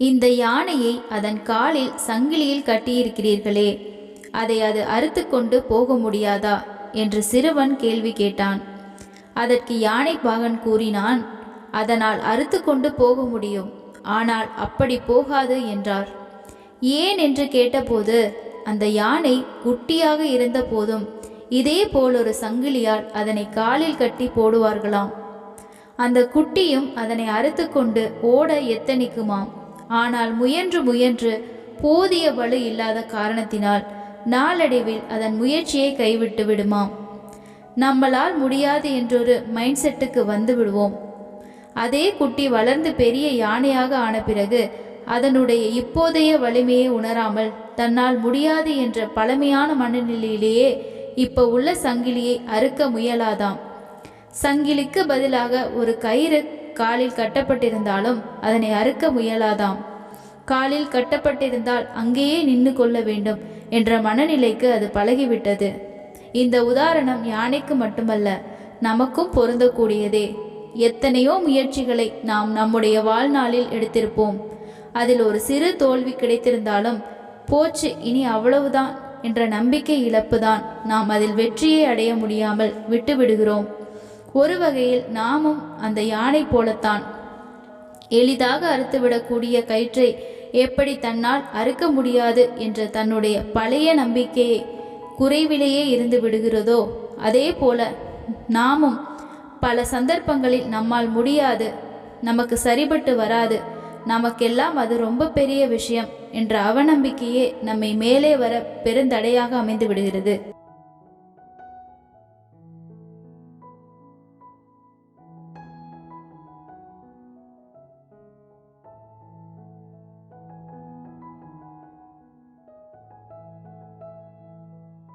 இந்த யானையை அதன் காலில் சங்கிலியில் கட்டியிருக்கிறீர்களே அதை அது அறுத்து கொண்டு போக முடியாதா? என்று சிறுவன் கேள்வி கேட்டான். அதற்கு யானை பாகன் கூறினான் அதனால் அறுத்து கொண்டு போக முடியும் ஆனால் அப்படி போகாது என்றார். ஏன்? என்று கேட்டபோது அந்த யானை குட்டியாக இருந்த போதும் இதே போலொரு சங்கிலியால் அதனை காலில் கட்டி போடுவார்களாம். அந்த குட்டியும் அதனை அறுத்து கொண்டு ஓட எத்தனிக்குமாம்? ஆனால் முயன்று முயன்று போதிய வலு இல்லாத காரணத்தினால் நாளடைவில் அதன் முயற்சியை கைவிட்டு விடுமாம். நம்மளால் முடியாது என்றொரு மைண்ட் செட்டுக்கு வந்து விடுவோம். அதே குட்டி வளர்ந்து பெரிய யானையாக ஆன பிறகு அதனுடைய இப்போதைய வலிமையை உணராமல் தன்னால் முடியாது என்ற பழமையான மனநிலையிலேயே இப்போ உள்ள சங்கிலியை அறுக்க முயலாதாம். சங்கிலிக்கு பதிலாக ஒரு கயிறு காலில் கட்டப்பட்டிருந்தாலும் அதனை அறுக்க முயலாதாம். காலில் கட்டப்பட்டிருந்தால் அங்கேயே நின்று கொள்ள வேண்டும் என்ற மனநிலைக்கு அது பழகிவிட்டது. இந்த உதாரணம் யானைக்கு மட்டுமல்ல நமக்கும் பொருந்தக்கூடியதே. எத்தனையோ முயற்சிகளை நாம் நம்முடைய வாழ்நாளில் எடுத்திருப்போம். அதில் ஒரு சிறு தோல்வி கிடைத்திருந்தாலும் போச்சு இனி அவ்வளவுதான் என்ற நம்பிக்கை இழப்புதான் நாம் அதில் வெற்றியை அடைய முடியாமல் விட்டுவிடுகிறோம். ஒரு வகையில் நாமும் அந்த யானை போலத்தான். எளிதாக அறுத்துவிடக்கூடிய கயிற்றை எப்படி தன்னால் அறுக்க முடியாது என்ற தன்னுடைய பழைய நம்பிக்கையை குறைவிலேயே இருந்து விடுகிறதோ அதே போல நாமும் பல சந்தர்ப்பங்களில் நம்மால் முடியாது நமக்கு சரிபட்டு வராது நமக்கெல்லாம் அது ரொம்ப பெரிய விஷயம் என்ற அவநம்பிக்கையே நம்மை மேலே வர பெருந்தடையாக அமைந்து விடுகிறது.